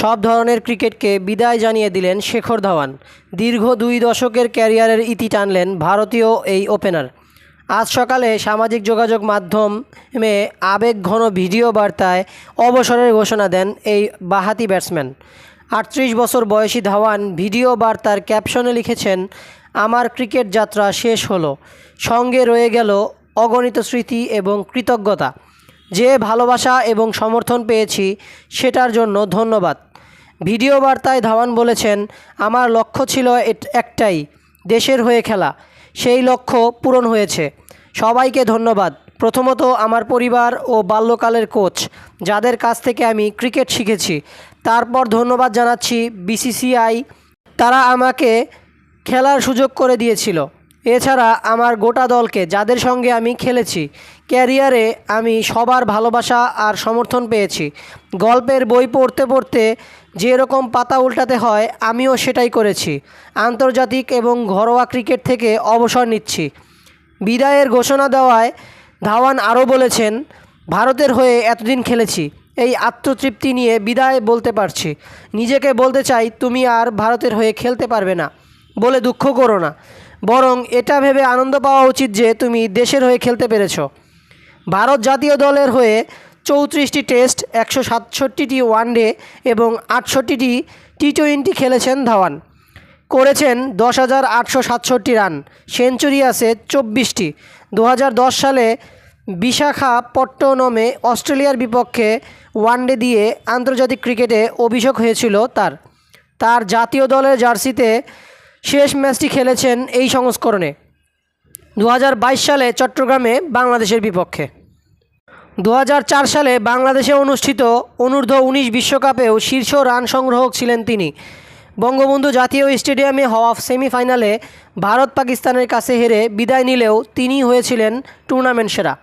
সব ধরনের ক্রিকেটকে বিদায় জানিয়ে দিলেন শেখর ধাওয়ান। দীর্ঘ দুই দশকের ক্যারিয়ারের ইতি টানলেন ভারতীয় এই ওপেনার। আজ সকালে সামাজিক যোগাযোগ মাধ্যমে আবেগঘন ভিডিও বার্তায় অবসরের ঘোষণা দেন এই বাহাতি ব্যাটসম্যান। আটত্রিশ বছর বয়সী ধাওয়ান ভিডিও বার্তার ক্যাপশনে লিখেছেন, আমার ক্রিকেট যাত্রা শেষ হলো। সঙ্গে রয়ে গেল অগণিত স্মৃতি এবং কৃতজ্ঞতা। যে ভালোবাসা এবং সমর্থন পেয়েছি সেটার জন্য ধন্যবাদ। ভিডিও বার্তায় ধাওয়ান বলেছেন, আমার লক্ষ্য ছিল একটাই, দেশের হয়ে খেলা। সেই লক্ষ্য পূরণ হয়েছে। সবাইকে ধন্যবাদ। প্রথমত আমার পরিবার ও বাল্যকালের কোচ, যাদের কাছ থেকে আমি ক্রিকেট শিখেছি। তারপর ধন্যবাদ জানাচ্ছি বিসিসিআই। তারা আমাকে খেলার সুযোগ করে দিয়েছিল। এছাড়া আমার গোটা দলকে, যাদের সঙ্গে আমি খেলেছি, ক্যারিয়ারে আমি সবার ভালোবাসা আর সমর্থন পেয়েছি। গল্পের বই পড়তে পড়তে যেরকম পাতা উল্টাতে হয়, আমিও সেটাই করেছি। আন্তর্জাতিক এবং ঘরোয়া ক্রিকেট থেকে অবসর নিচ্ছি। বিদায়ের ঘোষণা দেওয়ায় ধাওয়ান আরও বলেছেন, ভারতের হয়ে এতদিন খেলেছি, এই আত্মতৃপ্তি নিয়ে বিদায় বলতে পারছি। নিজেকে বলতে চাই, তুমি আর ভারতের হয়ে খেলতে পারবে না, বলে দুঃখ করো না। বরং এটা ভেবে আনন্দ পাওয়া উচিত যে তুমি দেশের হয়ে খেলতে পেরেছ। ভারত জাতীয় দলের হয়ে চৌত্রিশটি টেস্ট, একশো সাতষট্টিটি ওয়ানডে এবং আটষট্টিটি টি টোয়েন্টি খেলেছেন ধাওয়ান। করেছেন দশ হাজার আটশো সাতষট্টি রান, সেঞ্চুরি আছে চব্বিশটি। দু দশ সালে বিশাখাপট্টনমে অস্ট্রেলিয়ার বিপক্ষে ওয়ানডে দিয়ে আন্তর্জাতিক ক্রিকেটে অভিষেক হয়েছিল তার। তার জাতীয় দলের জার্সিতে শেষ ম্যাচটি খেলেছেন এই সংস্করণে। দু হাজার বাইশ সালে চট্টগ্রামে বাংলাদেশের বিপক্ষে। দু হাজার চার সালে বাংলাদেশে অনুষ্ঠিত অনূর্ধ্ব উনিশ বিশ্বকাপেও শীর্ষ রান সংগ্রাহক ছিলেন তিনি। বঙ্গবন্ধু জাতীয় স্টেডিয়ামে হওয়া সেমিফাইনালে ভারত পাকিস্তানের কাছে হেরে বিদায় নিলেও তিনি হয়েছিলেন টুর্নামেন্ট সেরা।